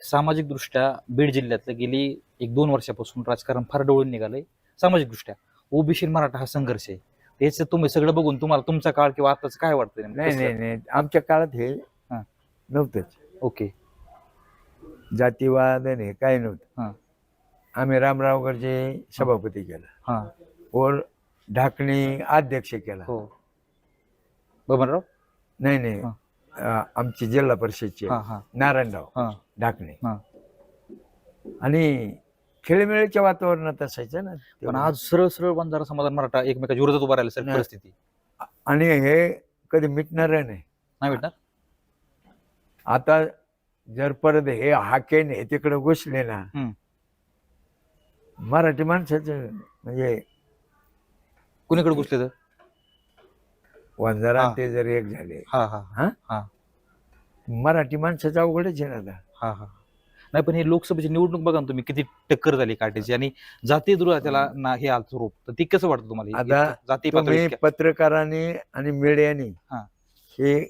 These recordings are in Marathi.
सामाजिक दृष्ट्या बीड जिल्ह्यातलं गेली एक दोन वर्षापासून राजकारण फार डोळून निघालंय. सामाजिक दृष्ट्या ओबीसी मराठा हा संघर्ष आहे. त्याचं तुम्ही सगळं बघून तुम्हाला तुमचा काळ किंवा आताच काय वाटतं? नाही नाही नाही. आमच्या काळात हे. नव्हतंच. ओके. जातीवाद आणि काय हा. नव्हतं. आम्ही रामरावगडचे सभापती केला. हा. वर ढाकणी अध्यक्ष केला. हो. बबनराव? नाही नाही. आमची जिल्हा परिषदची नारायणराव. हा. ढाकणे हा. आणि खेळमेळीच्या वातावरणात असायचं ना पण तेव्हा. आज सरळ सरळ बंजारा समाधान मराठा एकमेकाच्या विरोधात उभा राहिला सर नाही. परिस्थिती आणि हे कधी मिटणार नाही नाही भेटणार आता जर परत हे हाकेन हे तिकडे घुसले ना हम्म. मराठी माणसाचं म्हणजे कुणीकडे घुसले तर वंजारा हा. ते जर एक झाले हा हा हा हा. मराठी माणसाचं अवघडच आहे ना आता. हा हा. नाही पण हे लोकसभेची निवडणूक बघा ना तुम्ही किती टक्कर झाली काटेची. आणि दुरा त्याला ना हे आलं रूप. तर ती कसं वाटतं तुम्हाला? आता इतकं तुम्ही पातळी पत्रकारांनी आणि मीडियानी हा. हे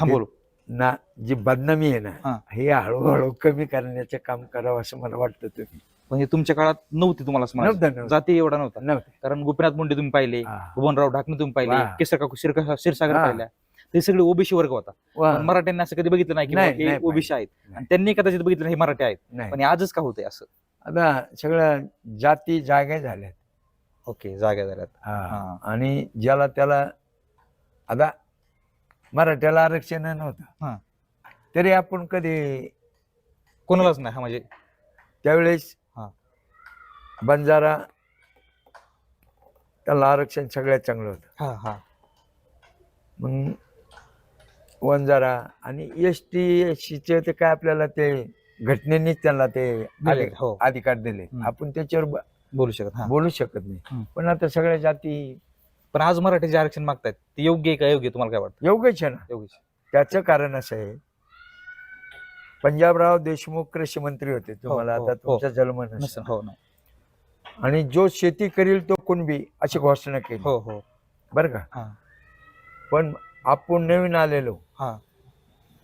थांबवलं. ना जी बदनामी आहे हा. ना हे. हळूहळू कमी करण्याचं काम करावं असं मला वाटतं तुम्ही. पण हे तुमच्या काळात नव्हती तुम्हाला समाज नव्हतं नव्हतं. जाती एवढा नव्हता. नव्हतं. कारण गोपीनाथ मुंडे तुम्ही पाहिले हा. भुवनराव ढाकणे तुम्ही पाहिले वा. केसर काकू शिरका क्षीरसागर हा. पाहिल्या. ते सगळे ओबीसी वर्ग होता वा. पण मराठ्यांनी असं कधी बघितलं नाही की नाही, ओबीसी आहेत. आणि त्यांनी कदाचित बघितलं नाही हे मराठी आहेत नाही पण हे आजच का होतंय असं आता सगळ्या जाती जागे झाल्यात ओके जाग्या झाल्यात हा. हा. आणि ज्याला त्याला आता मराठ्याला आरक्षण हा. नव्हतं तरी आपण कधी कोणालाच नाही हा म्हणजे त्यावेळेस हा. बंजारा त्याला आरक्षण सगळ्यात चांगलं होतं हा हा मग वंजारा आणि एस टी एस सीचे ते काय आपल्याला ते घटनेनेच त्याला ते दिले, हो. अधिकार दिले. हम्म. आपण त्याच्यावर ब- बोलू शकत हा. बोलू शकत नाही. पण आता सगळ्या जाती पण आज मराठी जे आरक्षण मागतायत. ते योग्य आहे का? योग्य आहे? तुम्हाला काय वाटतं? योग्यच आहे ना. योग्य त्याचं कारण असं आहे पंजाबराव देशमुख कृषी मंत्री होते. तुम्हाला हो, आता हो. तुमचा जन्म नसेल. नसेल हो नाही. आणि जो शेती करील तो कुणबी अशी घोषणा केली. हो हो. बरं का? हा. पण आपण नवीन आलेलो. हा.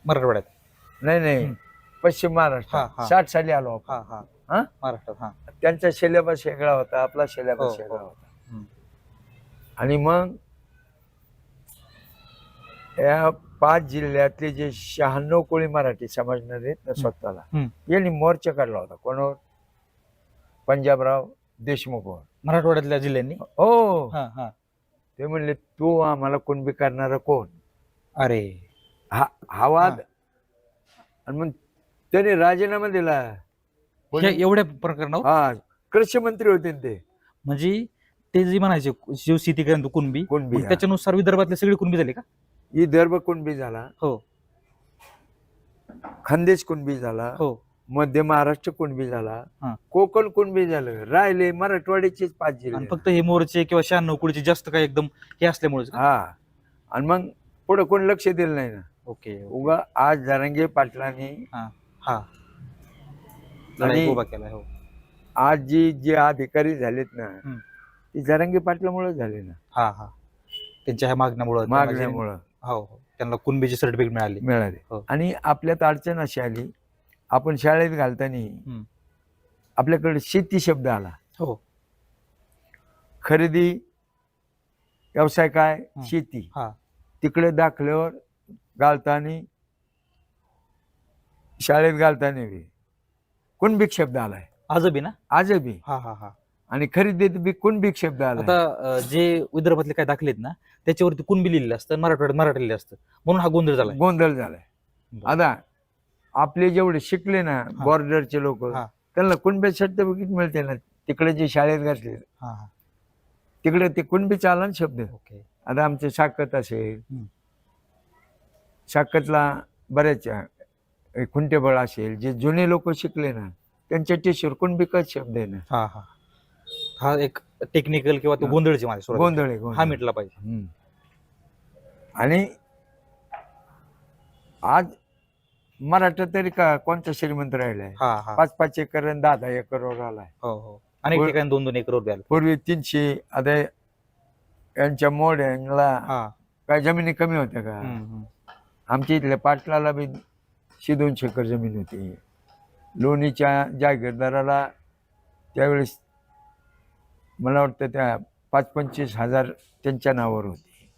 मराठवाड्यात. नाही नाही. पश्चिम हा, महाराष्ट्र हा. साठ साली आलो आपण. हा हा. हा? महाराष्ट्रात हा. त्यांचा सिलेबस वेगळा होता आपला हो, सिलेबस हो. वेगळा होता. हम्म. आणि मग या पाच जिल्ह्यातले जे शहाण्णव कोळी मराठी समजणारे आहेत ना स्वतःला हम्म. यांनी मोर्चा काढला होता. कोणावर? पंजाबराव देशमुखवर. मराठवाड्यातल्या जिल्ह्यांनी? हो. हा हा. ते म्हणले तू आम्हाला कुणबी करणारा कोण? अरे. हा हा वाद. आणि मग त्याने राजीनामा दिला. कोणी? हे एवढ्या प्रकरणावर हा? कृषी मंत्री होते ना ते. म्हणजे ते जे म्हणायचे शिवशेती करेन तू कुणबी कुणबी मग हा. त्याच्यानुसार विदर्भातले सगळे कुणबी झाले का? विदर्भ कुणबी झाला. हो. खानदेश कुणबी झाला. हो. मध्य महाराष्ट्र कुणबी झाला हा. कोकण कुणबी झालं राहिले मराठवाड्याचेच पाच आणि जिल्हे फक्त हे मोर्चे किंवा शहाण्णव कुळीचे जास्त काय एकदम हे असल्यामुळे हा. आणि मग पुढे कोण लक्ष दिलं नाही ना. ओके उगा आज जरांगे पाटलांनी हा आणि- लढाई उभा केला हो. आज जी जे अधिकारी झालेत ना हम्म. ती जरांगे पाटलामुळे झाले ना. हा हा. त्यांच्या ह्या मागण्यामुळे मागण्यामुळं. हो हो. त्यांना कुणबीची सर्टिफिकेट मिळाली. मिळाले. हो. आणि आपल्यात अडचण अशी आली आपण शाळेत घालताना आपल्याकडे शेती शब्द आला. हो. खरेदी व्यवसाय काय. शेती. तिकडे दाखल्यावर घालताना शाळेत घालताना बी कुणबिक शब्द आलाय. आजबी ना? आज बी हा हा हा. आणि खरेदीत बी कुणबिक शब्द आलाय. आता जे विदर्भातले काय दाखलेत ना त्याच्यावरती कुणबी लिहिलेलं असतं? मराठवाड्यात मराठी लिहिलं असतं. म्हणून हा गोंधळ झाला गोंधळ झालाय. आता आपले जेवढे शिकले ना. बॉर्डरचे लोक हा. त्यांना कुणबे सर्टिफिकेट मिळते ना तिकडे जे शाळेत घातले हा हा तिकडे ते कुणबी चाला ना शब्द ओके आता आमचे साकत असेल. साकतला बऱ्याच अ, खुंटेबळ असेल जे जुने लोक शिकले ना त्यांच्या टीशर कुणबिकच शब्द आहे ना हा हा हा एक टेक्निकल किंवा तो हा. गोंधळचे माझ्या. गोंधळ आहे, हा गोंधळ मिटला पाहिजे. आणि आज मराठा तरी का कोणता श्रीमंत राहिलाय? हा हा. पाच पाच एकर आणि दहा दहा एकरवर आलाय. हो हो. अनेक ठिकाणी दोन दोन एकर पूर्वी तीनशे आता यांच्या मोड यांना हा. काय जमिनी कमी होत्या का? हम्म, हम्म. आमच्या इथल्या पाटलाला बी शे दोनशे एकर जमीन होती. लोणीच्या जागीरदाराला त्यावेळेस मला वाटतं त्या पाच पंचवीस हजार त्यांच्या नावावर होते.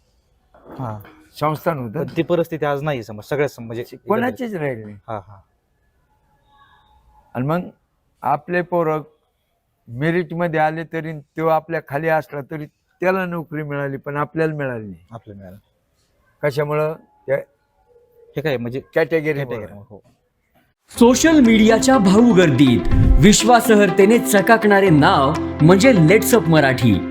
हा. संस्थान होतं ती परिस्थिती आज नाही समज सगळ्याच सम- म्हणजे कोणाचीच राहिली नाही. हा हा. आणि मग आपले पोरं मेरिटमध्ये आले तरी तो आपल्या खाली असला तरी त्याला नोकरी मिळाली पण आपल्याला मिळाली नाही. आपलं मिळालं कशामुळं? हे काय म्हणजे कॅटेगरी category, हो. सोशल मीडियाच्या भाऊ गर्दीत विश्वासार्हतेने चकाकणारे नाव म्हणजे लेट्सअप मराठी.